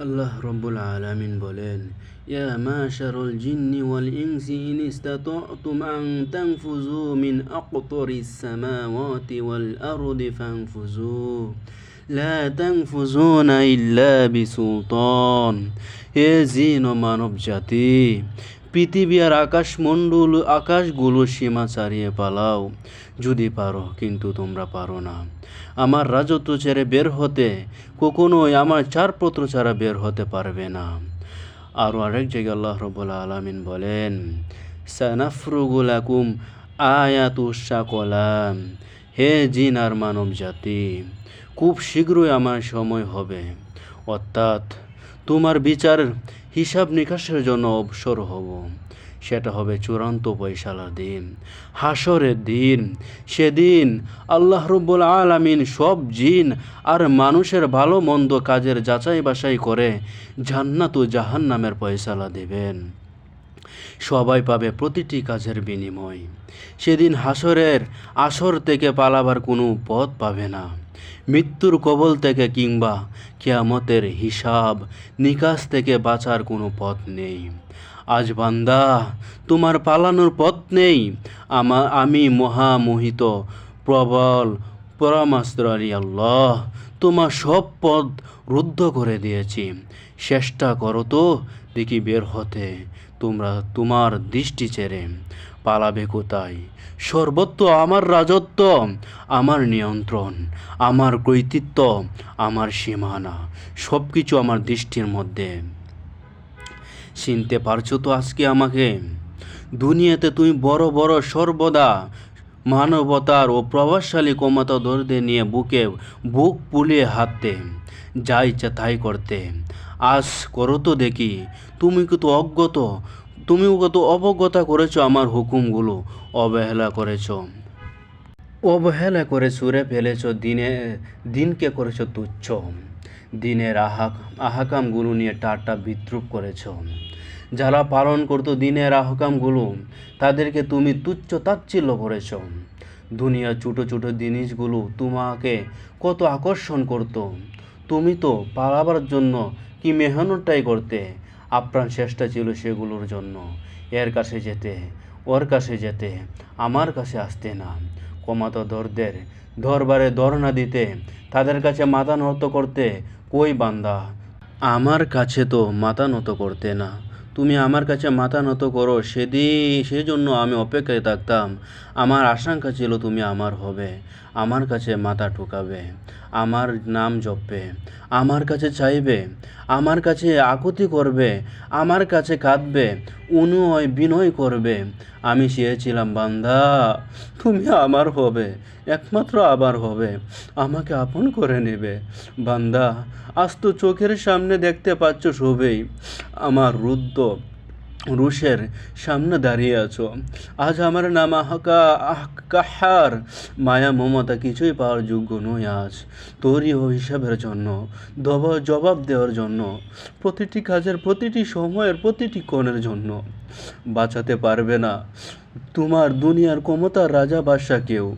আল্লাহ রব্বুল আলামিন বলেন ইয়া মাশারুল জিন্নি ওয়াল ইনসি ইন ইসতাতা'তুম আন তানফুযু মিন আকতারিস সামাওয়াতি ওয়াল আরদি ফানফুযু লা তানফুযুনা ইল্লা বিসুলতান হে জিন ও মানব জাতি পৃথিবী আর আকাশ আকাশমণ্ডল আকাশগুলো সীমা ছাড়িয়ে পালাও। যদি পারো, কিন্তু তোমরা পারো না। আমার রাজত্ব ছেড়ে বের হতে কখনোই আমার চারপত্র ছাড়া বের হতে পারবে না। আরও আরেক জায়গায় আল্লাহ রবুল্লা আলমিন বলেন সানাফরুগুলাকুম আয়াতুসাকলাম হে জিন আর মানব জাতি, খুব শীঘ্রই আমার সময় হবে। অর্থাৎ তোমার বিচার হিসাব নিকাশের জন্য অবসর হব। সেটা হবে চূড়ান্ত পয়সালার দিন হাসরের দিন। সেদিন আল্লাহ রব্বুল আলামিন সব জিন আর মানুষের ভালো মন্দ কাজের যাচাই বাছাই করে জান্নাত ও জাহান্নামের পয়সালা দেবেন। সবাই পাবে প্রতিটি কাজের বিনিময়। সেদিন হাসরের আসর থেকে পালাবার কোনো পথ পাবে না। মৃত্যুর কবল থেকে কিংবা কেয়ামতের হিসাব নিকাশ থেকে বাঁচার কোনো পথ নেই। আজ বান্দা, তোমার পালানোর পথ নেই। আমা, আমি মহামোহিত, প্রবল পরামাস্ত্রারি আল্লাহ, তোমার সব পথ রুদ্ধ করে দিয়েছি। চেষ্টা করো তো দেখি বের হতে, তোমরা তোমার দৃষ্টি ছেড়ে পালাবে কোথায়? সর্বত্র আমার রাজত্ব, আমার নিয়ন্ত্রণ, আমার কৃতিত্ব, আমার সীমানা সব কিছু আমার দৃষ্টির মধ্যে। চিনতে পারছ তো আজকে আমাকে? দুনিয়াতে তুমি বড় বড় সর্বদা মানবতার ও প্রভাবশালী ক্ষমতাধরদের নিয়ে বুকে বুক পুলিয়ে হাঁটতে যা ইচ্ছা তাই করতে। আজ করো তো দেখি, তুমি কত অজ্ঞত তুমিও কত অবজ্ঞতা করেছ আমার হুকুমগুলো, অবহেলা করেছ। অবহেলা করে সুরে ফেলেছ, দিনে, দিনকে করেছ তুচ্ছ। দিনের আহাক, আহাকামগুলো নিয়ে টাটা বিদ্রুপ করেছ। যারা পালন করতো দিনের আহকামগুলো, তাদেরকে তুমি তুচ্ছ তাচ্ছিল্য করেছ। দুনিয়ার ছোটো ছোটো জিনিসগুলো তোমাকে কত আকর্ষণ করতো। তুমি তো পালাবার জন্য কি মেহনতটাই করতে, আপ্রাণ চেষ্টা ছিল সেগুলোর জন্য। এর কাছে যেতে, ওর কাছে যেতে, আমার কাছে আসতে না। কমাতো দরদের দরবারে ধর্ণা দিতে, তাদের কাছে মাথা নত করতে, কই বান্দা? আমার কাছে তো মাথা নত করতে না। তুমি আমার কাছে মাথা নত করো সেদিন সেজন্য আমি অপেক্ষায় থাকতাম। আমার আশঙ্কা ছিল তুমি আমার হবে, আমার কাছে মাথা ঠুকাবে, আমার নাম জপবে, আমার কাছে চাইবে, আমার কাছে আকুতি করবে, আমার কাছে কাঁদবে অনুয় বিনয় করবে। আমি চেয়েছিলাম, বান্দা, তুমি আমার হবে, একমাত্র আবার হবে, আমাকে আপন করে নেবে। বান্দা, আজ তো চোখের সামনে দেখতে পাচ্ছ সবেই, আমার রুদ্র রুশের সামনে দাঁড়িয়ে আছো। আজ আমার নাম আহকা, আহ, কাহার। মায়া মমতা কিছুই পাওয়ার যোগ্য নয় আজ। তৈরি ও হিসাবের জন্য, দব জবাব দেওয়ার জন্য, প্রতিটি কাজের প্রতিটি সময়ের প্রতিটি কোণের জন্য। বাঁচাতে পারবে না। তোমার দুনিয়ার ক্ষমতার রাজা বাদশা কেউ?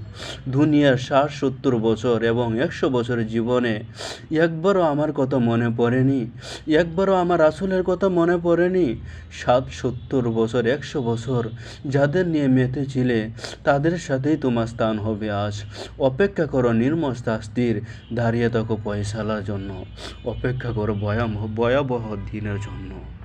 দুনিয়ার ষাট সত্তর বছর এবং একশো বছরের জীবনে একবারও আমার কথা মনে পড়েনি। একবারও আমার আসলের কথা মনে পড়েনি। সাত সত্তর বছর, একশো বছর যাদের নিয়ে মেতেছিলে তাদের সাথেই তোমার স্থান হবে আজ। অপেক্ষা করো নির্মল শাস্তির, দাঁড়িয়ে থাকো পয়সালার জন্য। অপেক্ষা করো ভয়াবহ দিনের জন্য।